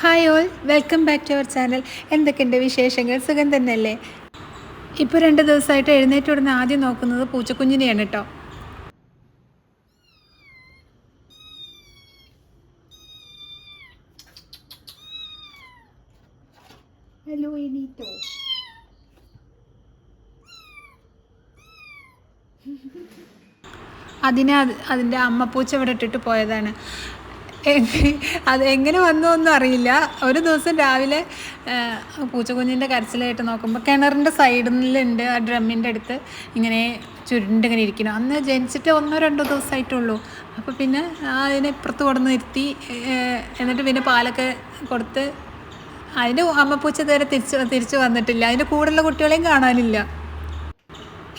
Hi all welcome back to our channel എന്തൊക്കെയുണ്ട് വിശേഷങ്ങൾ? സുഖം തന്നെയല്ലേ? ഇപ്പോൾ രണ്ട് ദിവസമായിട്ട് എഴുന്നേറ്റ് ഉടനെ ആദ്യം നോക്കുന്നത് പൂച്ചക്കുഞ്ഞിനെയാണ് കേട്ടോ. ഹലോ എണീറ്റോ അതിനെ അത് അമ്മ പൂച്ച ഇവിടെ ഇട്ടിട്ട് പോയതാണ്. അത് എങ്ങനെ വന്നു ഒന്നും അറിയില്ല. ഒരു ദിവസം രാവിലെ പൂച്ചക്കുഞ്ഞിന്റെ കരച്ചിലായിട്ട് നോക്കുമ്പോൾ കിണറിന്റെ സൈഡിലുണ്ട് ആ ഡ്രമ്മിന്റെ അടുത്ത്. ഇങ്ങനെ ചുരുണ്ട് ഇങ്ങനെ ഇരിക്കണം അന്ന് ജനിച്ചിട്ട് ഒന്നോ രണ്ടോ ദിവസമായിട്ടുള്ളൂ അപ്പോൾ പിന്നെ അതിനെ ഇപ്പുറത്ത് കൊടുന്ന് നിർത്തി. എന്നിട്ട് പിന്നെ പാലൊക്കെ കൊടുത്ത് അതിന്റെ അമ്മപ്പൂച്ച ഇതുവരെ തിരിച്ച് തിരിച്ച് വന്നിട്ടില്ല. അതിന്റെ കൂടെയുള്ള കുട്ടികളെയും കാണാനില്ല.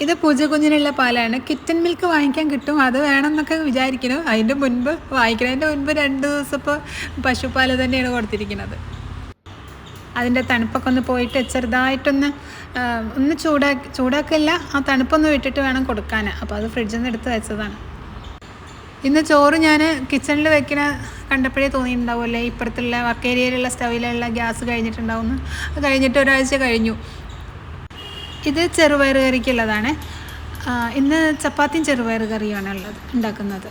ഇത് പൂജ കുഞ്ഞിനുള്ള പാലാണ്. കിറ്റൻ മിൽക്ക് വാങ്ങിക്കാൻ കിട്ടും. അത് വേണം എന്നൊക്കെ വിചാരിക്കുന്നു. അതിന്റെ മുൻപ് വാങ്ങിക്കുന്നതിന്റെ മുൻപ് രണ്ട് ദിവസം ഇപ്പോൾ പശുപ്പാൽ തന്നെയാണ് കൊടുത്തിരിക്കുന്നത്. അതിന്റെ തണുപ്പൊക്കെ ഒന്ന് പോയിട്ട് ചെറുതായിട്ടൊന്ന് ഒന്ന് ചൂടാക്കി ചൂടാക്കില്ല ആ തണുപ്പൊന്ന് വിട്ടിട്ട് വേണം കൊടുക്കാൻ അപ്പോൾ അത് ഫ്രിഡ്ജിൽ നിന്ന് എടുത്ത് വെച്ചതാണ്. ഇന്ന് ചോറ് ഞാൻ കിച്ചണിൽ വെക്കണ കണ്ടപ്പോഴേ തോന്നിയിട്ടുണ്ടാവുമല്ലേ? ഇപ്പുറത്തുള്ള വർക്ക് ഏരിയയിലുള്ള സ്റ്റവിലുള്ള ഗ്യാസ് കഴിഞ്ഞിട്ടുണ്ടാവുന്നു. അത് കഴിഞ്ഞിട്ട് ഒരാഴ്ച കഴിഞ്ഞു. ഇത് ചെറുപയർ കറിക്കുള്ളതാണ്. ഇന്ന് ചപ്പാത്തിയും ചെറുപയർ കറിയുമാണ് ഉള്ളത് ഉണ്ടാക്കുന്നത്.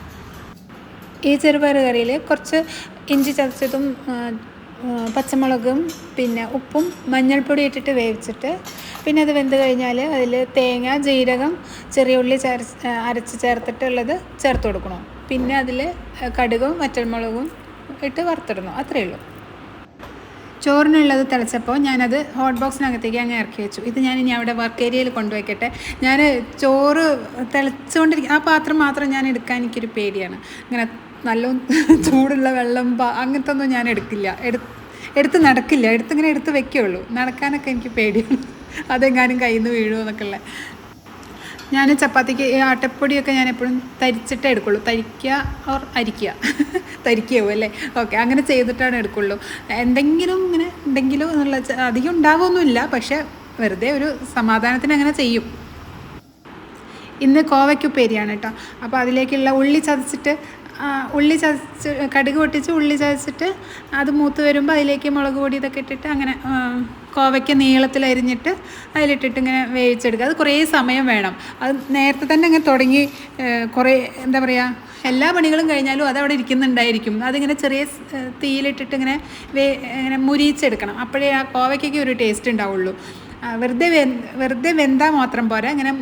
ഈ ചെറുപയർ കറിയിൽ കുറച്ച് ഇഞ്ചി ചതച്ചതും പച്ചമുളകും പിന്നെ ഉപ്പും മഞ്ഞൾപ്പൊടി ഇട്ടിട്ട് വേവിച്ചിട്ട് പിന്നെ അത് വെന്ത് കഴിഞ്ഞാൽ അതിൽ തേങ്ങ ജീരകം ചെറിയ ഉള്ളി ചേർ അരച്ച് ചേർത്തിട്ടുള്ളത് ചേർത്ത് കൊടുക്കണം. പിന്നെ അതിൽ കടുകും വറ്റൽമുളകും ഇട്ട് വറുത്തിടണം അത്രയേ ഉള്ളൂ. ചോറിനുള്ളത് തിളച്ചപ്പോൾ ഞാനത് ഹോട്ട് ബോക്സിനകത്തേക്ക് അങ്ങ് ഇറക്കി വെച്ചു. ഇത് ഞാൻ ഇനി അവിടെ വർക്ക് ഏരിയയിൽ കൊണ്ടുവയ്ക്കട്ടെ ഞാൻ ചോറ് തിളച്ചുകൊണ്ടിരിക്കും ആ പാത്രം മാത്രം ഞാൻ എടുക്കാൻ എനിക്കൊരു പേടിയാണ്. അങ്ങനെ നല്ല ചൂടുള്ള വെള്ളം അങ്ങനത്തെ ഒന്നും ഞാൻ എടുക്കില്ല. എടു എടുത്ത് നടക്കില്ല. എടുത്തിങ്ങനെ എടുത്ത് വെക്കുകയുള്ളൂ നടക്കാനൊക്കെ എനിക്ക് പേടിയാണ്. അതെങ്ങാനും കയ്യിൽ നിന്ന് വീഴുമോ എന്നൊക്കെ ഉള്ള ഞാൻ ചപ്പാത്തിക്ക് ഈ ആട്ടപ്പൊടിയൊക്കെ ഞാൻ എപ്പോഴും തരിച്ചിട്ടേ എടുക്കുള്ളൂ. തരിക്കുക ഓർ അരിക്കുക തരിക്കുകയോ അല്ലേ? ഓക്കെ അങ്ങനെ ചെയ്തിട്ടാണ് എടുക്കുള്ളൂ. എന്തെങ്കിലും ഇങ്ങനെ എന്തെങ്കിലും എന്നുള്ള അധികം ഉണ്ടാവുമൊന്നുമില്ല പക്ഷേ വെറുതെ ഒരു സമാധാനത്തിന് അങ്ങനെ ചെയ്യും. ഇന്ന് കോവയ്ക്കുപ്പേരിയാണ് കേട്ടോ. അപ്പോൾ അതിലേക്കുള്ള ഉള്ളി ചതച്ചിട്ട് ഉള്ളി ചതച്ച് കടുക് പൊട്ടിച്ച് ഉള്ളി ചതച്ചിട്ട് അത് മൂത്ത് വരുമ്പോൾ അതിലേക്ക് മുളക് പൊടി ഇതൊക്കെ ഇട്ടിട്ട് അങ്ങനെ കോവയ്ക്ക് നീളത്തിൽ അരിഞ്ഞിട്ട് അതിലിട്ടിട്ട് ഇങ്ങനെ വേവിച്ചെടുക്കുക. അത് കുറേ സമയം വേണം. അത് നേരത്തെ തന്നെ ഇങ്ങനെ തുടങ്ങി കുറേ എന്താ പറയുക എല്ലാ പണികളും കഴിഞ്ഞാലും അത് അവിടെ ഇരിക്കുന്നുണ്ടായിരിക്കും. അതിങ്ങനെ ചെറിയ തീയിലിട്ടിട്ട് ഇങ്ങനെ വേ ഇങ്ങനെ മുരിയിച്ചെടുക്കണം. അപ്പോഴേ ആ കോവയ്ക്കൊക്കെ ഒരു ടേസ്റ്റ് ഉണ്ടാവുള്ളൂ. വെറുതെ വെന്താൽ മാത്രം പോരാ. ഇങ്ങനെ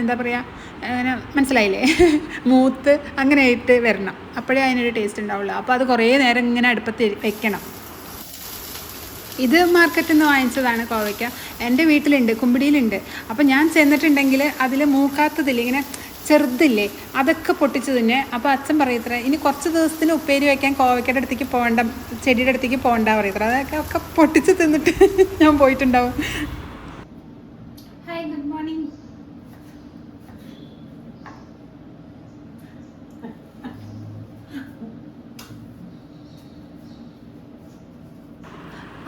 എന്താ പറയുക അങ്ങനെ മനസ്സിലായില്ലേ? മൂത്ത് അങ്ങനെ ആയിട്ട് വരണം. അപ്പോഴേ അതിനൊരു ടേസ്റ്റ് ഉണ്ടാവുള്ളൂ. അപ്പോൾ അത് കുറേ നേരം ഇങ്ങനെ അടുപ്പത്ത് വെക്കണം. ഇത് മാർക്കറ്റിൽ നിന്ന് വാങ്ങിച്ചതാണ് കോവയ്ക്ക. എന്റെ വീട്ടിലുണ്ട് കുമ്പിടിയിലുണ്ട്. അപ്പോൾ ഞാൻ ചെന്നിട്ടുണ്ടെങ്കിൽ അതിൽ മൂക്കാത്തതില്ല ഇങ്ങനെ ചെറുതില്ലേ അതൊക്കെ പൊട്ടിച്ചു തന്നെ. അപ്പോൾ അച്ഛൻ പറയത്ര ഇനി കുറച്ച് ദിവസത്തിന് ഉപ്പേരി വയ്ക്കാൻ കോവയ്ക്കയുടെ അടുത്തേക്ക് പോകണ്ട ചെടിയുടെ അടുത്തേക്ക് പോകണ്ട പറയത്ര അതൊക്കെ ഒക്കെ പൊട്ടിച്ച് തിന്നിട്ട് ഞാൻ പോയിട്ടുണ്ടാവും. ഹായ് ഗുഡ് മോർണിംഗ്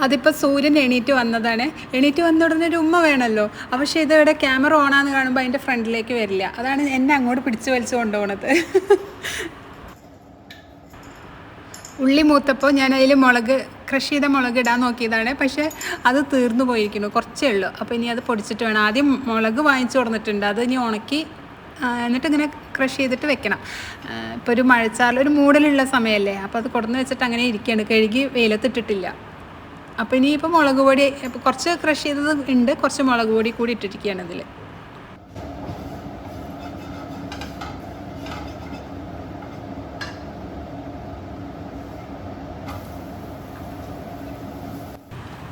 അതിപ്പോൾ സൂര്യൻ എണീറ്റ് വന്നതാണ്. എണീറ്റ് വന്ന ഉടനെ ഒരു ഉമ്മ വേണമല്ലോ പക്ഷേ ഇത് ഇവിടെ ക്യാമറ ഓണാന്ന് കാണുമ്പോൾ അതിന്റെ ഫ്രണ്ടിലേക്ക് വരില്ല. അതാണ് എന്നെ അങ്ങോട്ട് പിടിച്ചു വലിച്ചു കൊണ്ടുപോണത്. ഉള്ളി മൂത്തപ്പോൾ ഞാൻ അതിൽ മുളക് ക്രഷ് ചെയ്ത മുളക് ഇടാൻ നോക്കിയതാണ്. പക്ഷേ അത് തീർന്നു പോയിരിക്കുന്നു. കുറച്ചേ ഉള്ളൂ. അപ്പോൾ ഇനി അത് പൊടിച്ചിട്ട് വേണം. ആദ്യം മുളക് വാങ്ങിച്ചു കൊടുത്തിട്ടുണ്ട്. അത് ഇനി ഉണക്കി എന്നിട്ട് ഇങ്ങനെ ക്രഷ് ചെയ്തിട്ട് വെക്കണം. ഇപ്പോൾ ഒരു മഴച്ചാൽ ഒരു മൂടലുള്ള സമയമല്ലേ അപ്പോൾ അത് കൊടുന്ന് വെച്ചിട്ട് അങ്ങനെ ഇരിക്കുകയാണ്. കഴുകി വെയിലത്തിട്ടിട്ടില്ല. അപ്പോൾ ഇനിയിപ്പോൾ മുളക് പൊടി കുറച്ച് ക്രഷ് ചെയ്തത് ഉണ്ട് കുറച്ച് മുളക് പൊടി കൂടി ഇട്ടിരിക്കുകയാണ് ഇതിൽ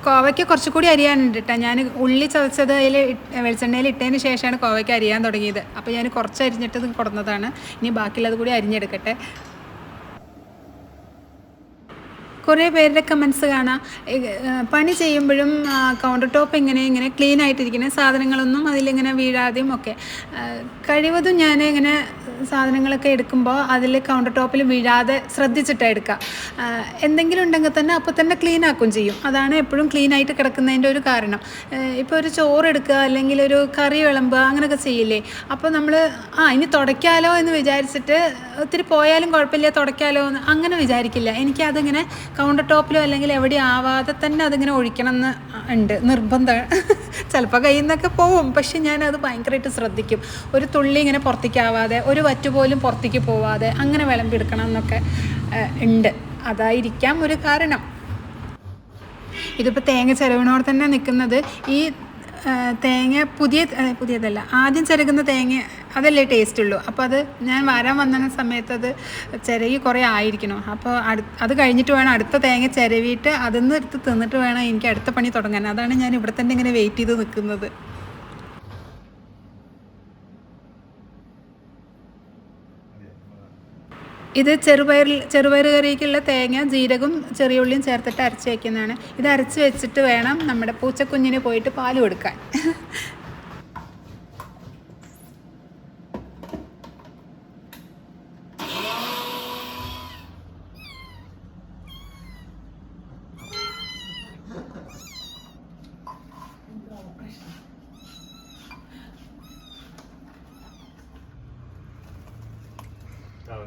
കോവയ്ക്ക് കുറച്ചുകൂടി അരിയാനുണ്ട് കേട്ടോ ഞാൻ ഉള്ളി ചതച്ചത് അതിൽ വെളിച്ചെണ്ണയിൽ ഇട്ടതിന് ശേഷമാണ് കോവയ്ക്ക് അരിയാൻ തുടങ്ങിയത്. അപ്പോൾ ഞാൻ കുറച്ച് അരിഞ്ഞിട്ട് കൊടുന്നതാണ്. ഇനി ബാക്കിയുള്ളത് കൂടി അരിഞ്ഞെടുക്കട്ടെ. കുറേ പേരുടെ കമൻസ് കാണാം. പണി ചെയ്യുമ്പോഴും കൗണ്ടർ ടോപ്പ് എങ്ങനെ ഇങ്ങനെ ക്ലീൻ ആയിട്ടിരിക്കണേ സാധനങ്ങളൊന്നും അതിലിങ്ങനെ വീഴാതെയും ഒക്കെ. കഴിവതും ഞാൻ ഇങ്ങനെ സാധനങ്ങളൊക്കെ എടുക്കുമ്പോൾ അതിൽ കൗണ്ടർ ടോപ്പിൽ വീഴാതെ ശ്രദ്ധിച്ചിട്ടാണ് എടുക്കുക എന്തെങ്കിലും ഉണ്ടെങ്കിൽ തന്നെ അപ്പോൾ തന്നെ ക്ലീൻ ആക്കും ചെയ്യും. അതാണ് എപ്പോഴും ക്ലീൻ ആയിട്ട് കിടക്കുന്നതിന്റെ ഒരു കാരണം. ഇപ്പോൾ ഒരു ചോറ് എടുക്കുക അല്ലെങ്കിൽ ഒരു കറി വിളമ്പുക അങ്ങനെയൊക്കെ ചെയ്യില്ലേ? അപ്പോൾ നമ്മൾ ആ ഇനി തുടയ്ക്കാലോ എന്ന് വിചാരിച്ചിട്ട് ഒത്തിരി പോയാലും കുഴപ്പമില്ല തുടയ്ക്കാലോ എന്ന് അങ്ങനെ വിചാരിക്കില്ല. എനിക്കതിങ്ങനെ കൗണ്ടർ ടോപ്പിലോ അല്ലെങ്കിൽ എവിടെ ആവാതെ തന്നെ അതിങ്ങനെ ഒഴിക്കണം എന്ന് ഉണ്ട്. നിർബന്ധം ചിലപ്പോൾ കയ്യിൽ നിന്നൊക്കെ പോവും. പക്ഷെ ഞാനത് ഭയങ്കരമായിട്ട് ശ്രദ്ധിക്കും. ഒരു തുള്ളി ഇങ്ങനെ പുറത്തേക്കാവാതെ ഒരു വറ്റ് പോലും പുറത്തേക്ക് പോവാതെ അങ്ങനെ വിളമ്പെടുക്കണം എന്നൊക്കെ ഉണ്ട്. അതായിരിക്കാം ഒരു കാരണം. ഇതിപ്പോൾ തേങ്ങ ചിലവിനോട് തന്നെ നിൽക്കുന്നത് ഈ തേങ്ങ പുതിയ പുതിയതല്ല. ആദ്യം ചിരകുന്ന തേങ്ങ അതല്ലേ ടേസ്റ്റ് ഉള്ളൂ അപ്പോൾ അത് ഞാൻ വരാൻ വന്ന സമയത്ത് അത് ചിരകി കുറേ ആയിരിക്കണം? അപ്പോൾ അത് കഴിഞ്ഞിട്ട് വേണം അടുത്ത തേങ്ങ ചിരവിയിട്ട് അതിൽ നിന്ന് എടുത്ത് തിന്നിട്ട് വേണം എനിക്ക് അടുത്ത പണി തുടങ്ങാൻ. അതാണ് ഞാൻ ഇവിടെ തന്നെ ഇങ്ങനെ വെയിറ്റ് ചെയ്ത് നിൽക്കുന്നത്. ഇത് ചെറുപയറിൽ ചെറുപയർ കറിക്കുള്ള തേങ്ങ ജീരകം ചെറിയ ഉള്ളിയും ചേർത്തിട്ട് അരച്ച് വയ്ക്കുന്നതാണ് ഇത് അരച്ച് വെച്ചിട്ട് വേണം നമ്മുടെ പൂച്ചക്കുഞ്ഞിന് പോയിട്ട് പാൽ കൊടുക്കാൻ.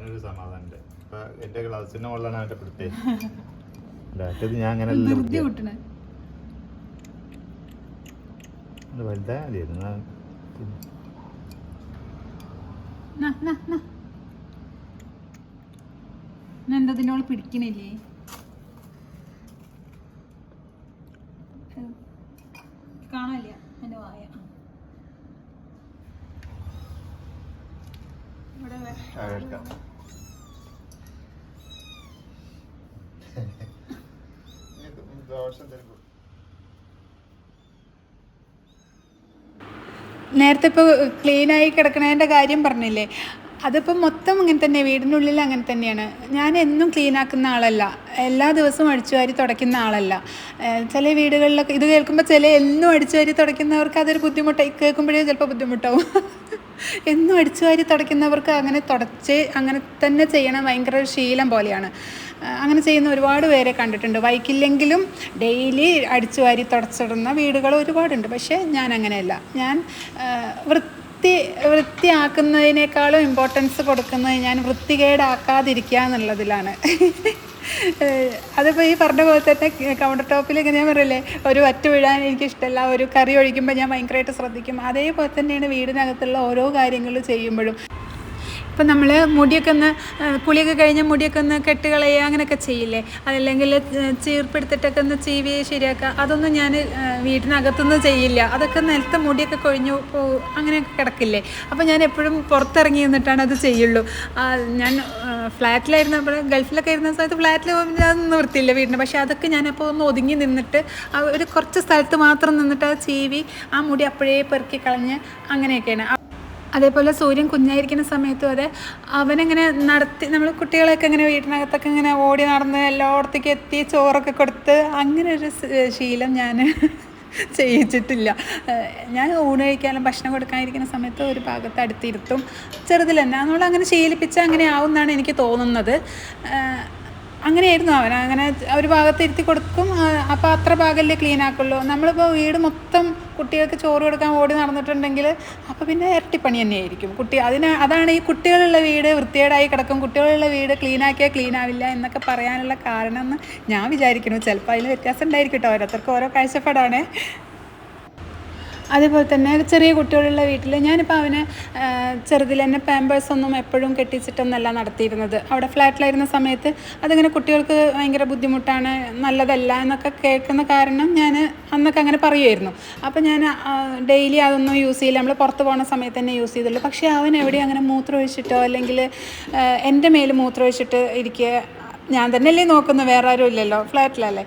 അവനൊരു സമാധാനം ഇപ്പൊ എന്റെ ഗ്ലാസിന്റെ മുകളിലാണ് അവന്റെ മറ്റേത് ഞാൻ അങ്ങനെ വലുതായ മതിയായിരുന്നു പിടിക്കണില്ലേ കാണാനില്ല എന്റെ വായ ഇവിടെ വേ- ആ, എടുക്കാം. ഇത് ദോശ എന്തെങ്കിലും നേരത്തെ ഇപ്പോൾ ആയി കിടക്കണതിന്റെ കാര്യം പറഞ്ഞില്ലേ? അതിപ്പോൾ മൊത്തം അങ്ങനെ തന്നെ വീടിനുള്ളിൽ അങ്ങനെ തന്നെയാണ്. ഞാൻ എന്നും ക്ലീൻ ആക്കുന്ന ആളല്ല. എല്ലാ ദിവസവും അടിച്ചു വാരി തുടയ്ക്കുന്ന ആളല്ല. ചില വീടുകളിലൊക്കെ ഇത് കേൾക്കുമ്പോൾ ചില എന്നും അടിച്ചു വാരി തുടയ്ക്കുന്നവർക്ക് അതൊരു ബുദ്ധിമുട്ടായി കേൾക്കുമ്പോഴേ ചിലപ്പോൾ ബുദ്ധിമുട്ടാവും. എന്നും അടിച്ചു വാരി തുടയ്ക്കുന്നവർക്ക് അങ്ങനെ തുടച്ച് അങ്ങനെ തന്നെ ചെയ്യണം. ഭയങ്കര ശീലം പോലെയാണ്. അങ്ങനെ ചെയ്യുന്ന ഒരുപാട് പേരെ കണ്ടിട്ടുണ്ട്. വൈക്കില്ലെങ്കിലും ഡെയിലി അടിച്ചു വാരി തുടച്ചിടുന്ന വീടുകൾ ഒരുപാടുണ്ട്. പക്ഷേ ഞാൻ അങ്ങനെയല്ല. ഞാൻ വൃത്തി വൃത്തി വൃത്തിയാക്കുന്നതിനേക്കാളും ഇമ്പോർട്ടൻസ് കൊടുക്കുന്നത് ഞാൻ വൃത്തികേടാക്കാതിരിക്കുക എന്നുള്ളതിലാണ്. അതിപ്പോൾ ഈ പറഞ്ഞ പോലെ തന്നെ കൗണ്ടർ ടോപ്പിൽ ഇങ്ങനെ ഞാൻ പറയില്ലേ ഒരു വറ്റ് വീഴാൻ എനിക്കിഷ്ടമല്ല ഒരു കറി ഒഴിക്കുമ്പോൾ ഞാൻ ഭയങ്കരമായിട്ട് ശ്രദ്ധിക്കും. അതേപോലെ തന്നെയാണ് വീടിനകത്തുള്ള ഓരോ കാര്യങ്ങൾ ചെയ്യുമ്പോഴും. ഇപ്പം നമ്മൾ മുടിയൊക്കെ ഒന്ന് കുളിയൊക്കെ കഴിഞ്ഞ് മുടിയൊക്കെ ഒന്ന് കെട്ടുകളയുക അങ്ങനെയൊക്കെ ചെയ്യില്ലേ? അതല്ലെങ്കിൽ ചീർപ്പെടുത്തിട്ടൊക്കെ ഒന്ന് ചീവി ശരിയാക്കുക അതൊന്നും ഞാൻ വീടിനകത്തൊന്നും ചെയ്യില്ല. അതൊക്കെ നിലത്തെ മുടിയൊക്കെ കൊഴിഞ്ഞു പോകും അങ്ങനെയൊക്കെ കിടക്കില്ലേ? അപ്പോൾ ഞാൻ എപ്പോഴും പുറത്തിറങ്ങി നിന്നിട്ടാണ് അത് ചെയ്യുള്ളൂ. ഞാൻ ഫ്ലാറ്റിലായിരുന്നു അപ്പോൾ ഗൾഫിലൊക്കെ ഇരുന്ന സമയത്ത് ഫ്ലാറ്റിൽ പോകുമ്പോൾ ഞാൻ നിർത്തിയില്ല വീടിന്. പക്ഷേ അതൊക്കെ ഞാൻ അപ്പോൾ ഒന്ന് ഒതുങ്ങി നിന്നിട്ട് ഒരു കുറച്ച് സ്ഥലത്ത് മാത്രം നിന്നിട്ട് ആ ചീവി ആ മുടി അപ്പോഴേ പെറുക്കി കളഞ്ഞ് അങ്ങനെയൊക്കെയാണ്. അതേപോലെ സൂര്യൻ കുഞ്ഞായിരിക്കുന്ന സമയത്തും അതെ അവനെങ്ങനെ നടത്തി നമ്മൾ കുട്ടികളെയൊക്കെ ഇങ്ങനെ വീട്ടിനകത്തൊക്കെ ഇങ്ങനെ ഓടി നടന്ന് എല്ലായിടത്തേക്ക് എത്തി ചോറൊക്കെ കൊടുത്ത് അങ്ങനെ ഒരു ശീലം ഞാൻ ചെയ്യിച്ചിട്ടില്ല. ഞാൻ ഊണ് കഴിക്കാനും ഭക്ഷണം കൊടുക്കാനിരിക്കുന്ന സമയത്ത് ഒരു ഭാഗത്ത് അടുത്തിരുത്തും ചെറുതിൽ തന്നെ നമ്മൾ അങ്ങനെ ശീലിപ്പിച്ചാൽ അങ്ങനെ ആവും എന്നാണ് എനിക്ക് തോന്നുന്നത്. അങ്ങനെയായിരുന്നു അവൻ. അങ്ങനെ ഒരു ഭാഗത്ത് ഇരുത്തി കൊടുക്കും. അപ്പോൾ അത്ര ഭാഗമല്ലേ ക്ലീൻ ആക്കുള്ളൂ. നമ്മളിപ്പോൾ വീട് മൊത്തം കുട്ടികൾക്ക് ചോറ് കൊടുക്കാൻ ഓടി നടന്നിട്ടുണ്ടെങ്കിൽ അപ്പോൾ പിന്നെ ഇരട്ടിപ്പണി തന്നെയായിരിക്കും. കുട്ടി അതിന് അതാണ് ഈ കുട്ടികളുള്ള വീട് വൃത്തികേടായി കിടക്കും. കുട്ടികളുള്ള വീട് ക്ലീൻ ആക്കിയാൽ ക്ലീൻ ആവില്ല എന്നൊക്കെ പറയാനുള്ള കാരണം എന്ന് ഞാൻ വിചാരിക്കുന്നു. ചിലപ്പോൾ അതിൽ വ്യത്യാസം ഉണ്ടായിരിക്കും കേട്ടോ. ഓരോരുത്തർക്ക് ഓരോ കാഴ്ചപ്പാടാണ്. അതേപോലെ തന്നെ ചെറിയ കുട്ടികളുള്ള വീട്ടിൽ ഞാനിപ്പോൾ അവന് ചെറുതിൽ തന്നെ പാമ്പേഴ്സൊന്നും എപ്പോഴും കെട്ടിച്ചിട്ടൊന്നല്ല നടത്തിയിരുന്നത്. അവിടെ ഫ്ലാറ്റിലായിരുന്ന സമയത്ത് അതിങ്ങനെ കുട്ടികൾക്ക് ഭയങ്കര ബുദ്ധിമുട്ടാണ് നല്ലതല്ല എന്നൊക്കെ കേൾക്കുന്ന കാരണം ഞാൻ അന്നൊക്കെ അങ്ങനെ പറയുമായിരുന്നു അപ്പോൾ ഞാൻ ഡെയിലി അതൊന്നും യൂസ് ചെയ്യില്ല. നമ്മൾ പുറത്ത് പോകുന്ന സമയത്ത് തന്നെ യൂസ് ചെയ്തുള്ളൂ. പക്ഷേ അവൻ എവിടെയും അങ്ങനെ മൂത്രം ഒഴിച്ചിട്ടോ അല്ലെങ്കിൽ എന്റെ മേൽ മൂത്രം ഒഴിച്ചിട്ട് ഇരിക്കുക ഞാൻ തന്നെയല്ലേ നോക്കുന്നത് വേറെ ആരും ഇല്ലല്ലോ ഫ്ലാറ്റിലല്ലേ.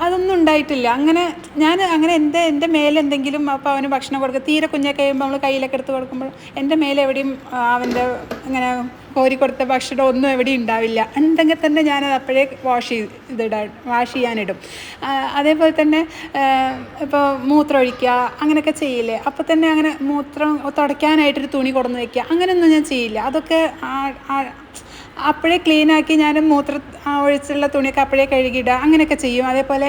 അതൊന്നും ഉണ്ടായിട്ടില്ല. അങ്ങനെ ഞാൻ അങ്ങനെ എന്റെ എന്റെ മേലെന്തെങ്കിലും അപ്പോൾ അവന് ഭക്ഷണം കൊടുക്കുക തീരെ കുഞ്ഞൊക്കെ കഴിയുമ്പോൾ നമ്മൾ കയ്യിലൊക്കെ എടുത്ത് കൊടുക്കുമ്പോൾ എന്റെ മേലെവിടെയും അവന്റെ ഇങ്ങനെ കോരി കൊടുത്ത ഭക്ഷണം ഒന്നും എവിടെയും ഉണ്ടാവില്ല. ഉണ്ടെങ്കിൽ തന്നെ ഞാനത് അപ്പോഴേ വാഷ് ചെയ്ത് ഇതിടാൻ വാഷ് ചെയ്യാനിടും. അതേപോലെ തന്നെ ഇപ്പോൾ മൂത്രം ഒഴിക്കുക അങ്ങനെയൊക്കെ ചെയ്യില്ലേ. അപ്പോൾ തന്നെ അങ്ങനെ മൂത്രം തുടയ്ക്കാനായിട്ടൊരു തുണി കൊടുന്ന് വയ്ക്കുക അങ്ങനെയൊന്നും ഞാൻ ചെയ്യില്ല. അതൊക്കെ ആ- അപ്പോഴേ ക്ലീനാക്കി ഞാൻ മൂത്ര ഒഴിച്ചുള്ള തുണിയൊക്കെ അപ്പോഴേ കഴുകിയിടുക അങ്ങനെയൊക്കെ ചെയ്യും. അതേപോലെ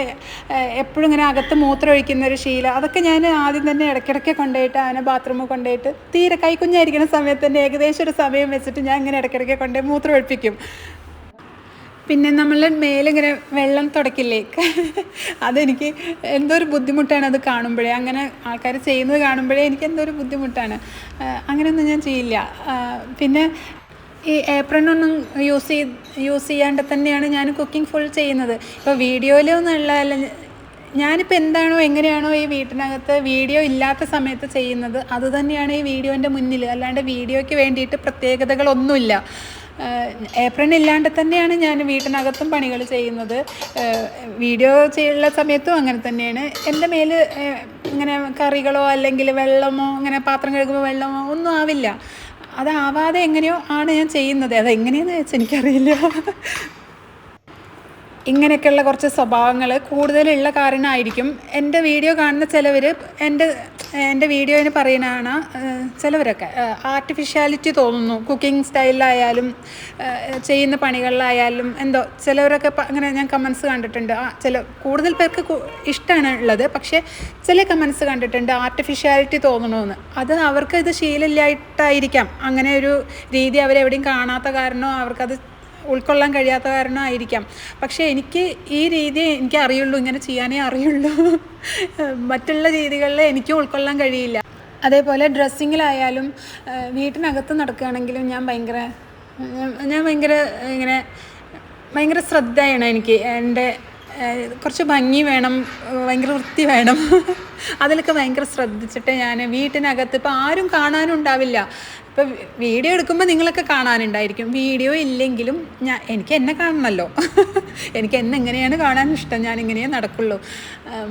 എപ്പോഴും ഇങ്ങനെ അകത്ത് മൂത്രം ഒഴിക്കുന്ന ഒരു ശീലം. അതൊക്കെ ഞാൻ ആദ്യം തന്നെ ഇടയ്ക്കിടയ്ക്ക് കൊണ്ടുപോയിട്ട് അവനെ ബാത്റൂമിൽ കൊണ്ടുപോയിട്ട് തീരെ കൈക്കുഞ്ഞായിരിക്കുന്ന സമയത്ത് തന്നെ ഏകദേശം ഒരു സമയം വെച്ചിട്ട് ഞാൻ ഇങ്ങനെ ഇടയ്ക്കിടയ്ക്ക് കൊണ്ടുപോയി മൂത്രം ഒഴിപ്പിക്കും. പിന്നെ നമ്മൾ മേലിങ്ങനെ വെള്ളം തുടക്കില്ലേ? അതെനിക്ക് എന്തോ ഒരു ബുദ്ധിമുട്ടാണ് അത് കാണുമ്പോഴേ. അങ്ങനെ ആൾക്കാർ ചെയ്യുന്നത് കാണുമ്പോഴേ എനിക്ക് എന്തോ ഒരു ബുദ്ധിമുട്ടാണ്. അങ്ങനെയൊന്നും ഞാൻ ചെയ്യില്ല. പിന്നെ ഈ ഏപ്രൺ ഒന്നും യൂസ് ചെയ്ത് യൂസ് ചെയ്യാണ്ട് തന്നെയാണ് ഞാൻ കുക്കിംഗ് ഫുൾ ചെയ്യുന്നത്. ഇപ്പോൾ വീഡിയോയിലൊന്നുള്ളതല്ല ഞാനിപ്പോൾ എന്താണോ എങ്ങനെയാണോ ഈ വീട്ടിനകത്ത് വീഡിയോ ഇല്ലാത്ത സമയത്ത് ചെയ്യുന്നത് അതുതന്നെയാണ് ഈ വീഡിയോന്റെ മുന്നിൽ അല്ലാണ്ട് വീഡിയോയ്ക്ക് വേണ്ടിയിട്ട് പ്രത്യേകതകളൊന്നുമില്ല. ഏപ്രൺ ഇല്ലാണ്ട് തന്നെയാണ് ഞാൻ വീട്ടിനകത്തും പണികൾ ചെയ്യുന്നത്. വീഡിയോ ചെയ്യുന്ന സമയത്തും അങ്ങനെ തന്നെയാണ്. എന്റെ മേൽ ഇങ്ങനെ കറികളോ അല്ലെങ്കിൽ വെള്ളമോ അങ്ങനെ പാത്രം കഴുകുമ്പോൾ വെള്ളമോ ഒന്നും ആവില്ല. അതാവാതെ എങ്ങനെയോ ആണ് ഞാൻ ചെയ്യുന്നത്. അതെങ്ങനെയെന്ന് വെച്ചാൽ എനിക്കറിയില്ല. ഇങ്ങനെയൊക്കെയുള്ള കുറച്ച് സ്വഭാവങ്ങൾ കൂടുതലുള്ള കാരണമായിരിക്കും എന്റെ വീഡിയോ കാണുന്ന ചിലവർ എന്റെ എന്റെ വീഡിയോയിൽ പറയുന്നതാണ് ചിലവരൊക്കെ ആർട്ടിഫിഷ്യാലിറ്റി തോന്നുന്നു കുക്കിംഗ് സ്റ്റൈലിലായാലും ചെയ്യുന്ന പണികളിലായാലും എന്തോ ചിലവരൊക്കെ അങ്ങനെ ഞാൻ കമൻസ് കണ്ടിട്ടുണ്ട്. ചില കൂടുതൽ പേർക്ക് ഇഷ്ടമാണ് ഉള്ളത് പക്ഷേ ചില കമൻസ് കണ്ടിട്ടുണ്ട് ആർട്ടിഫിഷ്യാലിറ്റി തോന്നണമെന്ന് അത് അവർക്ക് ഇത് ശീലമില്ലായിട്ടായിരിക്കാം. അങ്ങനെ ഒരു രീതി അവരെവിടെയും കാണാത്ത കാരണമോ അവർക്കത് ഉൾക്കൊള്ളാൻ കഴിയാത്ത കാരണമായിരിക്കാം. പക്ഷേ എനിക്ക് ഈ രീതി എനിക്ക് അറിയുള്ളൂ ഇങ്ങനെ ചെയ്യാനേ അറിയുള്ളൂ. മറ്റുള്ള രീതികളിൽ എനിക്ക് ഉൾക്കൊള്ളാൻ കഴിയില്ല. അതേപോലെ ഡ്രസ്സിങ്ങിലായാലും വീട്ടിനകത്ത് നടക്കുകയാണെങ്കിലും ഞാൻ ഭയങ്കര ഞാൻ- ഭയങ്കര ഇങ്ങനെ ഭയങ്കര ശ്രദ്ധയാണ് എനിക്ക് എന്റെ കുറച്ച് ഭംഗി വേണം ഭയങ്കര വൃത്തി വേണം. അതിലൊക്കെ ഭയങ്കര ശ്രദ്ധിച്ചിട്ട് ഞാൻ വീട്ടിനകത്ത് ഇപ്പോൾ ആരും കാണാനും ഉണ്ടാവില്ല. ഇപ്പോൾ വീഡിയോ എടുക്കുമ്പോൾ നിങ്ങളൊക്കെ കാണാനുണ്ടായിരിക്കും. വീഡിയോ ഇല്ലെങ്കിലും ഞാൻ എനിക്ക് എന്നെ കാണണമല്ലോ. എനിക്ക് എന്നെ എങ്ങനെയാണ് കാണാൻ ഇഷ്ടം? ഞാൻ ഇങ്ങനെയേ നടക്കുള്ളൂ.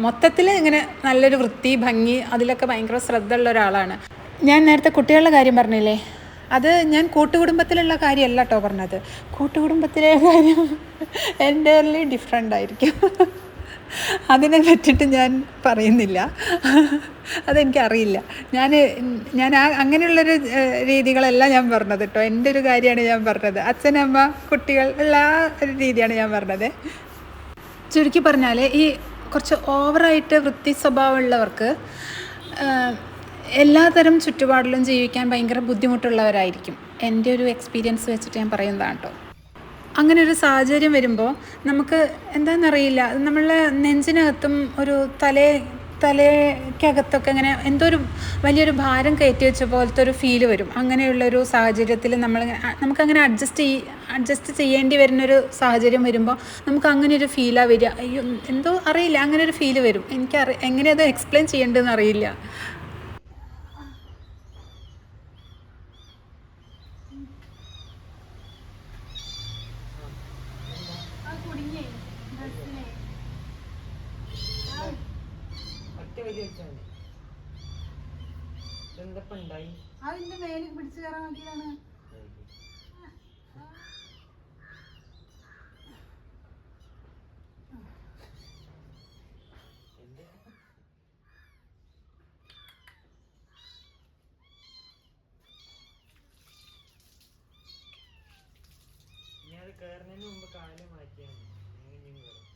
മൊത്തത്തിൽ ഇങ്ങനെ നല്ലൊരു വൃത്തി ഭംഗി അതിലൊക്കെ ഭയങ്കര ശ്രദ്ധ ഉള്ള ഒരാളാണ്. ഞാൻ നേരത്തെ കുട്ടികളുടെ കാര്യം പറഞ്ഞില്ലേ? അത് ഞാൻ കൂട്ടുകുടുംബത്തിലുള്ള കാര്യമല്ല കേട്ടോ പറഞ്ഞത്. കൂട്ടുകുടുംബത്തിലെ കാര്യം എന്റെ ഡിഫറെന്റ് ആയിരിക്കും. അതിനെ പറ്റിയിട്ട് ഞാൻ പറയുന്നില്ല. അതെനിക്കറിയില്ല. ഞാൻ ഞാൻ ആ അങ്ങനെയുള്ളൊരു രീതികളല്ല ഞാൻ പറഞ്ഞത് കേട്ടോ എന്റെ ഒരു കാര്യമാണ് ഞാൻ പറഞ്ഞത്. അച്ഛനമ്മ കുട്ടികൾ ഉള്ള ആ ഒരു രീതിയാണ് ഞാൻ പറഞ്ഞത്. ചുരുക്കി പറഞ്ഞാൽ ഈ കുറച്ച് ഓവറായിട്ട് വൃത്തി സ്വഭാവമുള്ളവർക്ക് എല്ലാതരം ചുറ്റുപാടിലും ജീവിക്കാൻ ഭയങ്കര ബുദ്ധിമുട്ടുള്ളവരായിരിക്കും. എന്റെ ഒരു എക്സ്പീരിയൻസ് വെച്ചിട്ട് ഞാൻ പറയുന്നതാണ് കേട്ടോ അങ്ങനെ ഒരു സാഹചര്യം വരുമ്പോൾ നമുക്ക് എന്താണെന്നറിയില്ല നമ്മളെ നെഞ്ചിനകത്തും ഒരു തലേ തലയ്ക്കകത്തൊക്കെ ഇങ്ങനെ എന്തോ ഒരു വലിയൊരു ഭാരം കയറ്റി വെച്ച പോലത്തെ ഒരു ഫീൽ വരും. അങ്ങനെയുള്ളൊരു സാഹചര്യത്തിൽ നമ്മൾ നമുക്കങ്ങനെ അഡ്ജസ്റ്റ് ചെയ് അഡ്ജസ്റ്റ് ചെയ്യേണ്ടി വരുന്നൊരു സാഹചര്യം വരുമ്പോൾ നമുക്ക് അങ്ങനെ ഒരു ഫീലാണ് വരിക. അയ്യോ എന്തോ അറിയില്ല. അങ്ങനെ ഒരു ഫീൽ വരും. എനിക്കറി എങ്ങനെ അത് എക്സ്പ്ലെയിൻ ചെയ്യേണ്ടതെന്ന് അറിയില്ല കയറാൻ വേണ്ടിയാണ്. പിന്നാലെ കയറുന്നതിന് മുമ്പ് കാൽ മതി. ഇനി ഇനി കയറും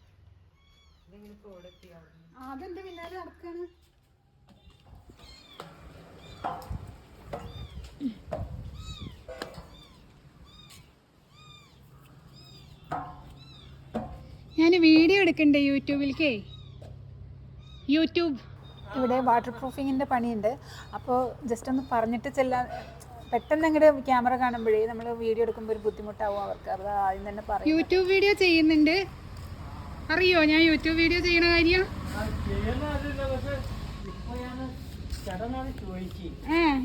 ഇതെങ്ങനെ ഇപ്പോൾ ഇവിടെ എത്തിയാവും അതെന്റെ പിന്നാലെ നടക്കാണ് ഞാൻ വീഡിയോ എടുക്കണ്ടേ യൂട്യൂബിലേക്കേ യൂട്യൂബ്. ഇവിടെ വാട്ടർ പ്രൂഫിങ്ങിന്റെ പണിയുണ്ട്. അപ്പോൾ ജസ്റ്റ് ഒന്ന് പറഞ്ഞിട്ട് ചെല്ലാൻ പെട്ടെന്ന് അങ്ങോട്ട് ക്യാമറ കാണുമ്പോഴേ നമ്മൾ വീഡിയോ എടുക്കുമ്പോൾ ഒരു ബുദ്ധിമുട്ടാവും അവർക്ക്. അത് ആദ്യം തന്നെ പറയും. യൂട്യൂബ് വീഡിയോ ചെയ്യുന്നുണ്ട്. അറിയോ? ഞാൻ യൂട്യൂബ് വീഡിയോ ചെയ്യണ കാര്യം? ഏ ചോദിച്ചു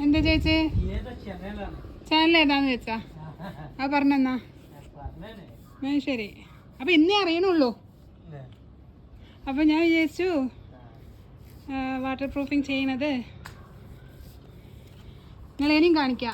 എന്താ ചോദിച്ചേ ചാനൽ ഏതാന്ന് വെച്ചാ ആ പറഞ്ഞെന്നാ. ശരി. അപ്പൊ ഇന്നേ അറിയണുള്ളൂ. അപ്പം ഞാൻ വിചാരിച്ചു വാട്ടർ പ്രൂഫിങ് ചെയ്യണത്. നിങ്ങൾ ഇനിയും കാണിക്ക.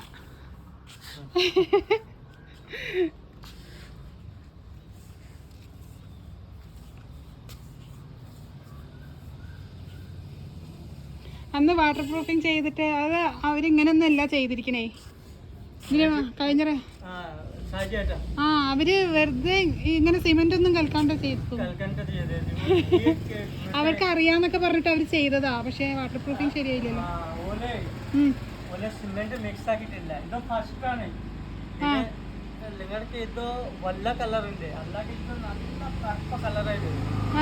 അന്ന് വാട്ടർ പ്രൂഫിങ് ചെയ്തിട്ട് അത് അവരിങ്ങനെയൊന്നും അല്ല ചെയ്തിരിക്കണേ. ഇതിന് കഴിഞ്ഞ ആ അവർ വെറുതെ ഇങ്ങനെ സിമെന്റ് ഒന്നും കൽക്കാണ്ട് ചെയ്തു. അവർക്ക് അറിയാന്നൊക്കെ പറഞ്ഞിട്ട് അവർ ചെയ്തതാ പക്ഷെ വാട്ടർ പ്രൂഫിങ് ശരിയായില്ലല്ലോ ഓലെ ഉം. ഓലെ സിമെന്റ് മിക്സ് ആക്കിയിട്ടില്ല. ഇത് ഫസ്റ്റ് ആണ്. ആ. ഇത് നിങ്ങൾക്ക് ഇത് വല്ല കളർ ഉണ്ട് അല്ലാതെ ഇത് നല്ല കറുപ്പ കളറായി വരും ആ.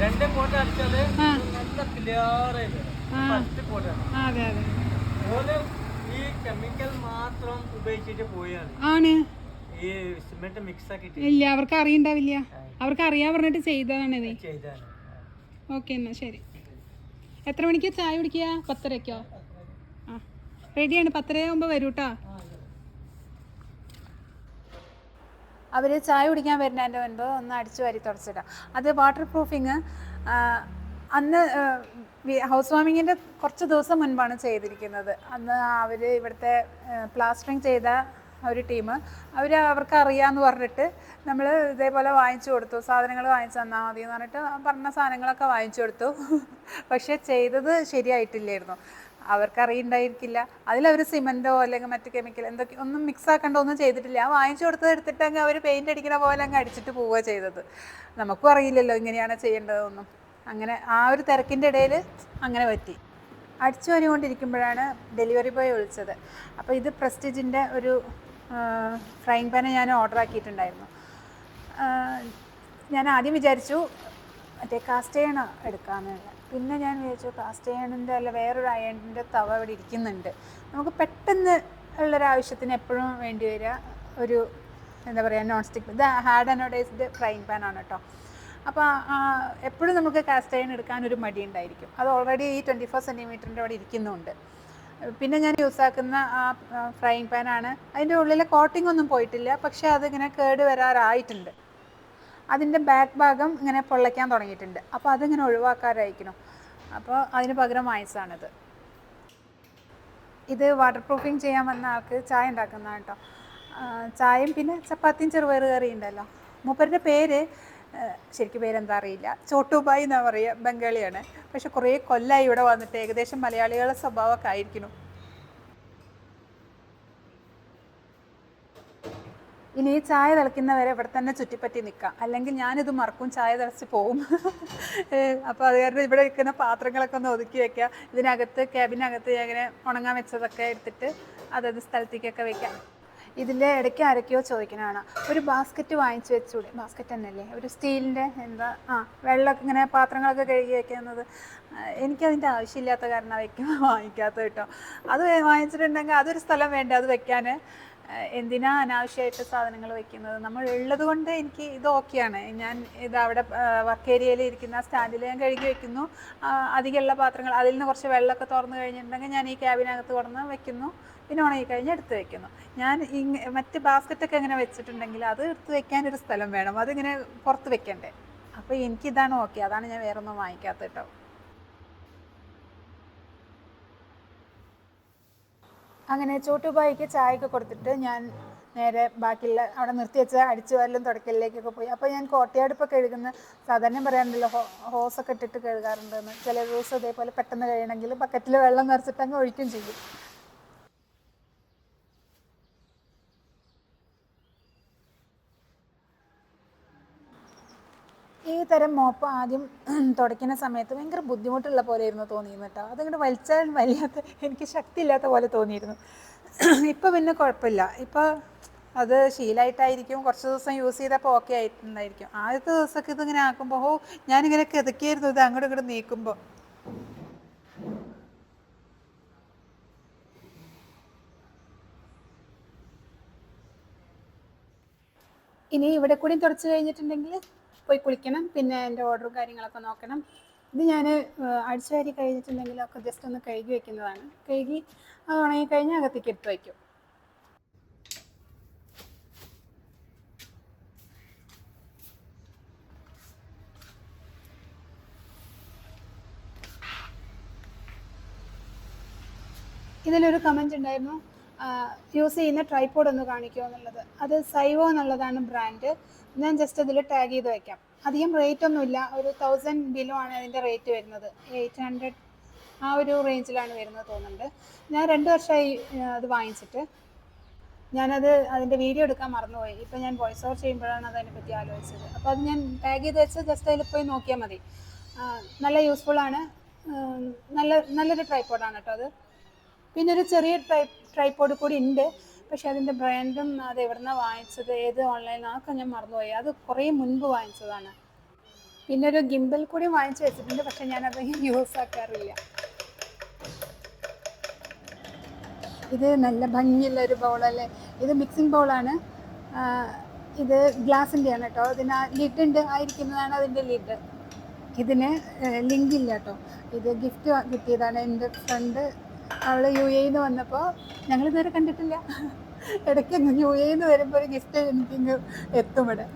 രണ്ട് കോട്ട അടിച്ചാൽ ആ. നല്ല ക്ലിയർ ആയി വരും ആ. ഫസ്റ്റ് കോട്ടാണ്. ആ, അതെ അതെ. ഓൽ ഈ കെമിക്കൽ മാത്രം ഉപയോഗിച്ചിട്ട് പോയാണ്. ഇല്ല അവർക്ക് അറിയണ്ടാവില്ല അവർക്ക് അറിയാൻ പറഞ്ഞിട്ട് ചെയ്തതാണിത്. ഓക്കെ എന്നാ ശരി. എത്ര മണിക്ക് ചായ കുടിക്കുക? പത്തരക്കോ? ആ റെഡിയാണ്. പത്തരയാകുമ്പോൾ വരൂ കേട്ടോ അവർ ചായ കുടിക്കാൻ വരുന്നതിന്റെ മുൻപ് ഒന്ന് അടിച്ചു വാരി തുടച്ചിടാം അത് വാട്ടർ പ്രൂഫിങ് അന്ന് ഹൗസ് വാമിങ്ങിന്റെ കുറച്ച് ദിവസം മുൻപാണ് ചെയ്തിരിക്കുന്നത്. അന്ന് അവർ ഇവിടുത്തെ പ്ലാസ്റ്ററിങ് ചെയ്ത ഒരു ടീം. അവർ അവർക്ക് അറിയാമെന്ന് പറഞ്ഞിട്ട് നമ്മൾ ഇതേപോലെ വാങ്ങിച്ചു കൊടുത്തു. സാധനങ്ങൾ വാങ്ങിച്ചു തന്നാൽ മതി എന്ന് പറഞ്ഞിട്ട് പറഞ്ഞ സാധനങ്ങളൊക്കെ വാങ്ങിച്ചു കൊടുത്തു. പക്ഷേ ചെയ്തത് ശരിയായിട്ടില്ലായിരുന്നു. അവർക്ക് അറിയണ്ടായിരിക്കില്ല അതിലവർ സിമെന്റോ അല്ലെങ്കിൽ മറ്റു കെമിക്കൽ എന്തൊക്കെ ഒന്നും മിക്സ് ആക്കേണ്ട ഒന്നും ചെയ്തിട്ടില്ല. ആ വാങ്ങിച്ചു കൊടുത്തത് എടുത്തിട്ട് അങ്ങ് അവർ പെയിന്റ് അടിക്കുന്ന പോലെ അങ്ങ് അടിച്ചിട്ട് പോവുക ചെയ്തത്. നമുക്കും അറിയില്ലല്ലോ ഇങ്ങനെയാണ് ചെയ്യേണ്ടതൊന്നും. അങ്ങനെ ആ ഒരു തിരക്കിന്റെ ഇടയിൽ അങ്ങനെ പറ്റി. അടിച്ചു വരികൊണ്ടിരിക്കുമ്പോഴാണ് ഡെലിവറി ബോയ് വിളിച്ചത്. അപ്പോൾ ഇത് പ്രസ്റ്റീജിന്റെ ഒരു ഫ്രൈങ് പാന് ഞാൻ ഓർഡർ ആക്കിയിട്ടുണ്ടായിരുന്നു. ഞാൻ ആദ്യം വിചാരിച്ചു മറ്റേ കാസ്റ്റ് അയൺ എടുക്കാമെന്നുള്ള പിന്നെ ഞാൻ വിചാരിച്ചു കാസ്റ്റ് അല്ല വേറൊരു അയണിന്റെ തവ ഇവിടെ ഇരിക്കുന്നുണ്ട്. നമുക്ക് പെട്ടെന്ന് ഉള്ളൊരാവശ്യത്തിന് എപ്പോഴും വേണ്ടി വരിക. ഒരു എന്താ പറയുക നോൺ സ്റ്റിക്ക് ഇത് ഹാഡ് അനോഡൈസ്ഡ് ഫ്രൈങ് പാൻ ആണ് കേട്ടോ അപ്പോൾ എപ്പോഴും നമുക്ക് കാസ്റ്റ് എടുക്കാൻ ഒരു മടി ഉണ്ടായിരിക്കും. അത് ഓൾറെഡി ഈ ട്വന്റി ഫോർ സെന്റിമീറ്ററിന്റെ അവിടെ ഇരിക്കുന്നുണ്ട്. പിന്നെ ഞാൻ യൂസ് ആക്കുന്ന ആ ഫ്രൈയിങ് പാൻ ആണ്. അതിന്റെ ഉള്ളിലെ കോട്ടിംഗ് ഒന്നും പോയിട്ടില്ല. പക്ഷേ അതിങ്ങനെ കേട് വരാറായിട്ടുണ്ട്. അതിന്റെ ബാക്ക് ഭാഗം ഇങ്ങനെ പൊള്ളയ്ക്കാൻ തുടങ്ങിയിട്ടുണ്ട്. അപ്പോൾ അതിങ്ങനെ ഒഴിവാക്കാറായിരിക്കണം അപ്പോൾ അതിന് പകരം വായിച്ചാണിത് ഇത് വാട്ടർ പ്രൂഫിങ് ചെയ്യാൻ വന്ന ആൾക്ക് ചായ ഉണ്ടാക്കുന്നതാണ് കേട്ടോ ചായയും പിന്നെ ചപ്പാത്തിയും ചെറുപയർ കറിയുണ്ടല്ലോ മൂപ്പരുടെ പേര് ശരിക്കും പേരെന്താ അറിയില്ല. ചോട്ടുബായി എന്നാ പറയുക ബംഗാളിയാണ്. പക്ഷെ കുറേ കൊല്ലായി ഇവിടെ വന്നിട്ട് ഏകദേശം മലയാളികളുടെ സ്വഭാവമൊക്കെ ആയിരിക്കണം ഇനി ഈ ചായ തിളയ്ക്കുന്നവരെ ഇവിടെ തന്നെ ചുറ്റിപ്പറ്റി നിൽക്കാം അല്ലെങ്കിൽ ഞാനിത് മറക്കും ചായ തിളച്ച് പോവും. അപ്പോൾ അത് കാരണം ഇവിടെ ഇരിക്കുന്ന പാത്രങ്ങളൊക്കെ ഒന്ന് ഒതുക്കി വെക്കുക. ഇതിനകത്ത് ക്യാബിനകത്ത് ഇങ്ങനെ ഉണങ്ങാൻ വെച്ചതൊക്കെ എടുത്തിട്ട് അതത് സ്ഥലത്തേക്കൊക്കെ വെക്കാം ഇതിന്റെ ഇടയ്ക്ക് ആരൊക്കെയോ ചോദിക്കുന്നതാണ്. ഒരു ബാസ്ക്കറ്റ് വാങ്ങിച്ചു വെച്ചൂടെ? ബാസ്ക്കറ്റ് തന്നെയല്ലേ? ഒരു സ്റ്റീലിന്റെ എന്താ? ആ വെള്ളമൊക്കെ ഇങ്ങനെ പാത്രങ്ങളൊക്കെ കഴുകി വെക്കുന്നത്. ആ, എനിക്കതിന്റെ ആവശ്യമില്ലാത്ത കാരണം വയ്ക്കാൻ വാങ്ങിക്കാത്ത കേട്ടോ. അത് വാങ്ങിച്ചിട്ടുണ്ടെങ്കിൽ അതൊരു സ്ഥലം വേണ്ട? അത് വെക്കാൻ എന്തിനാ അനാവശ്യമായിട്ട് സാധനങ്ങൾ വെക്കുന്നത്? നമ്മൾ ഉള്ളത് കൊണ്ട് എനിക്ക് ഇത് ഓക്കെയാണ് ഞാൻ ഇത് അവിടെ വർക്ക് ഏരിയയിൽ ഇരിക്കുന്ന സ്റ്റാൻഡിൽ ഞാൻ കഴുകി വെക്കുന്നു. അധികമുള്ള പാത്രങ്ങൾ അതിൽ നിന്ന് കുറച്ച് വെള്ളമൊക്കെ തുറന്നു കഴിഞ്ഞിട്ടുണ്ടെങ്കിൽ ഞാൻ ഈ ക്യാബിനകത്ത് തുറന്ന് വെക്കുന്നു. പിന്നെ ഉണങ്ങി കഴിഞ്ഞ് എടുത്ത് വെക്കുന്നു. ഞാൻ ഇങ് മറ്റ് ബാസ്ക്കറ്റൊക്കെ ഇങ്ങനെ വെച്ചിട്ടുണ്ടെങ്കിൽ അത് എടുത്ത് വെക്കാൻ ഒരു സ്ഥലം വേണം. അതിങ്ങനെ പുറത്ത് വെക്കണ്ടേ? അപ്പോൾ എനിക്കിതാണ് ഓക്കെ അതാണ് ഞാൻ വേറെ ഒന്നും വാങ്ങിക്കാത്തത് കേട്ടോ അങ്ങനെ ചോട്ടുബായിക്ക് ചായയൊക്കെ കൊടുത്തിട്ട് ഞാൻ നേരെ ബാക്കിയുള്ള അവിടെ നിർത്തി വെച്ച അടിച്ചു വരലും തുടക്കലിലേക്കൊക്കെ പോയി. അപ്പോൾ ഞാൻ കോട്ടയടുപ്പൊക്കെ കഴുകുന്ന സാധാരണ പറയാറുണ്ടല്ലോ ഹോസൊക്കെ ഇട്ടിട്ട് കഴുകാറുണ്ടെന്ന്. ചില ദിവസം ഇതേപോലെ പെട്ടെന്ന് കഴിയണമെങ്കിൽ ബക്കറ്റിൽ വെള്ളം നിറച്ചിട്ട് അങ്ങ് ഒഴിക്കും ചെയ്യും. തരം മോപ്പ് ആദ്യം തുടയ്ക്കുന്ന സമയത്ത് ഭയങ്കര ബുദ്ധിമുട്ടുള്ള പോലെയായിരുന്നു തോന്നിയിരുന്നു കേട്ടോ. അതങ്ങോട്ട് വലിച്ചാൽ വലിയാത്ത എനിക്ക് ശക്തി ഇല്ലാത്ത പോലെ തോന്നിയിരുന്നു. ഇപ്പോൾ പിന്നെ കുഴപ്പമില്ല ഇപ്പോൾ അത് ശീലമായിട്ടായിരിക്കും കുറച്ച് ദിവസം യൂസ് ചെയ്തപ്പോൾ ഓക്കെ ആയിട്ടുണ്ടായിരിക്കും. ആദ്യത്തെ ദിവസമൊക്കെ ഇതിങ്ങനെ ആക്കുമ്പോൾ ഓ ഞാനിങ്ങനെ കിതക്കിയായിരുന്നു. ഇത് അങ്ങോട്ടും ഇങ്ങോട്ട് നീക്കുമ്പോൾ ഇനി ഇവിടെ കൂടി തുടച്ചു കഴിഞ്ഞിട്ടുണ്ടെങ്കിൽ പോയി കുളിക്കണം പിന്നെ എന്റെ ഓർഡറും കാര്യങ്ങളൊക്കെ നോക്കണം. ഇത് ഞാൻ അടിച്ചു വാരി കഴിഞ്ഞിട്ടുണ്ടെങ്കിലൊക്കെ ജസ്റ്റ് ഒന്ന് കഴുകി വെക്കുന്നതാണ്. കഴുകി അത് ഉണങ്ങി കഴിഞ്ഞാൽ അകത്തേക്ക് എടുത്ത് വയ്ക്കും. ഇതിലൊരു കമന്റ് ഉണ്ടായിരുന്നു യൂസ് ചെയ്യുന്ന ട്രൈപോഡ് ഒന്ന് കാണിക്കുമോ എന്നുള്ളത്. അത് സൈവോ എന്നുള്ളതാണ് ബ്രാൻഡ് ഞാൻ ജസ്റ്റ് അതിൽ ടാഗ് ചെയ്ത് വെക്കാം. അധികം റേറ്റ് ഒന്നുമില്ല ഒരു തൗസൻഡ് ബിലോ ആണ് അതിന്റെ റേറ്റ് വരുന്നത്. എയ്റ്റ് ഹൺഡ്രഡ് ആ ഒരു റേഞ്ചിലാണ് വരുന്നത് തോന്നുന്നുണ്ട്. ഞാൻ രണ്ട് വർഷമായി അത് വാങ്ങിച്ചിട്ട്. ഞാനത് അതിന്റെ വീഡിയോ എടുക്കാൻ മറന്നുപോയി. ഇപ്പം ഞാൻ വോയിസ് ഓവർ ചെയ്യുമ്പോഴാണ് അതിനെ പറ്റി ആലോചിച്ചത്. അപ്പോൾ അത് ഞാൻ ടാഗ് ചെയ്ത് വെച്ച് ജസ്റ്റ് അതിൽ പോയി നോക്കിയാൽ മതി. നല്ല യൂസ്ഫുൾ ആണ്. നല്ല നല്ലൊരു ട്രൈപ്പോഡാണ് കേട്ടോ അത്. പിന്നെ ഒരു ചെറിയ ട്രൈ ട്രൈപ്പോഡ് കൂടി ഉണ്ട്. പക്ഷെ അതിന്റെ ബ്രാൻഡും അത് എവിടുന്നാണ് വാങ്ങിച്ചത് ഏത് ഓൺലൈനാണൊക്കെ ഞാൻ മറന്നുപോയി. അത് കുറേ മുൻപ് വാങ്ങിച്ചതാണ്. പിന്നെ ഒരു ഗിംബൽ കൂടി വാങ്ങിച്ചു വെച്ചിട്ടുണ്ട് പക്ഷെ ഞാനത് യൂസ് ആക്കാറില്ല. ഇത് നല്ല ഭംഗിയുള്ള ഒരു ബൗളല്ലേ ഇത് മിക്സിംഗ് ബൗളാണ് ഇത് ഗ്ലാസിന്റെയാണ് കേട്ടോ. ഇതിന് ലിഡ് ഉണ്ട്. ആയിരിക്കുന്നതാണ് അതിന്റെ ലിഡ് ഇതിന് ലിങ്ക് ഇല്ല കേട്ടോ. ഇത് ഗിഫ്റ്റ് കിട്ടിയതാണ് എന്റെ ഫ്രണ്ട് അവൾ യു എന്ന് വന്നപ്പോൾ ഞങ്ങൾ ഇതുവരെ കണ്ടിട്ടില്ല. ഇടയ്ക്ക് യു എന്ന് വരുമ്പോൾ ഒരു ഗിഫ്റ്റ് എനിക്ക് എത്തും ഇവിടെ.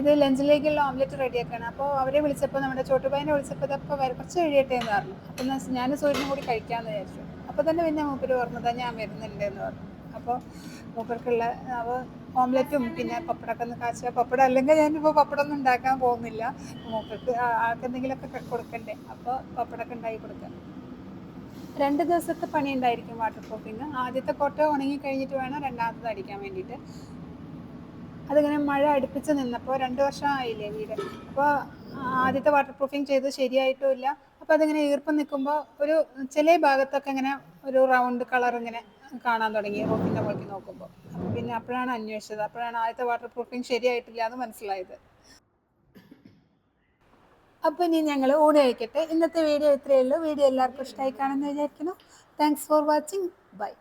ഇത് ലഞ്ചിലേക്കുള്ള ഓംലെറ്റ് റെഡിയാക്കാണ് അപ്പോൾ അവരെ വിളിച്ചപ്പോൾ നമ്മുടെ ചോട്ടുപയനെ വിളിച്ചപ്പോൾ ഇതൊക്കെ വരും കുറച്ച് കഴിയട്ടെ എന്ന് പറഞ്ഞു. അപ്പം ഞാൻ സൂര്യനും കൂടി കഴിക്കാമെന്ന് വിചാരിച്ചു. അപ്പോൾ തന്നെ പിന്നെ മൂപ്പര് ഓർമ്മതാ ഞാൻ വരുന്നുണ്ട് എന്ന് പറഞ്ഞു. അപ്പോൾ മൂപ്പർക്കുള്ള അവ ഓംലെറ്റും പിന്നെ പപ്പടമൊക്കെ ഒന്ന് കാച്ചുക പപ്പടം. അല്ലെങ്കിൽ ഞാനിപ്പോൾ പപ്പടം ഒന്നും ഉണ്ടാക്കാൻ പോകുന്നില്ല. മൂപ്പർക്ക് ആൾക്കെന്തെങ്കിലുമൊക്കെ കൊടുക്കണ്ടേ? അപ്പോൾ പപ്പടമൊക്കെ ഉണ്ടാക്കി കൊടുക്കാം. രണ്ട് ദിവസത്തെ പണി ഉണ്ടായിരിക്കും വാട്ടർ പ്രൂഫിങ് ആദ്യത്തെ കോട്ട ഉണങ്ങി കഴിഞ്ഞിട്ട് വേണം രണ്ടാമത്തത് അടിക്കാൻ വേണ്ടിയിട്ട്. അതിങ്ങനെ മഴ അടുപ്പിച്ച് നിന്നപ്പോൾ രണ്ട് വർഷം ആയില്ലേ വീട്. അപ്പോൾ ആദ്യത്തെ വാട്ടർ പ്രൂഫിങ് ചെയ്ത് ശരിയായിട്ടുമില്ല. അപ്പോൾ അതിങ്ങനെ ഈർപ്പം നിൽക്കുമ്പോൾ ഒരു ചില ഭാഗത്തൊക്കെ ഇങ്ങനെ ഒരു റൗണ്ട് കളർ ഇങ്ങനെ കാണാൻ തുടങ്ങി റോട്ടിന്റെ മുകളിൽ നോക്കുമ്പോൾ അപ്പം പിന്നെ അപ്പോഴാണ് അന്വേഷിച്ചത്. അപ്പോഴാണ് ആദ്യത്തെ വാട്ടർ പ്രൂഫിങ് ശരിയായിട്ടില്ല എന്ന് മനസ്സിലായത്. അപ്പോൾ ഇനി ഞങ്ങൾ ഊണ് കഴിക്കട്ടെ. ഇന്നത്തെ വീഡിയോ ഇത്രയേ ഉള്ളൂ. വീഡിയോ എല്ലാവർക്കും ഇഷ്ടമായി കാണുമെന്ന് വിചാരിക്കുന്നു. Thanks for watching bye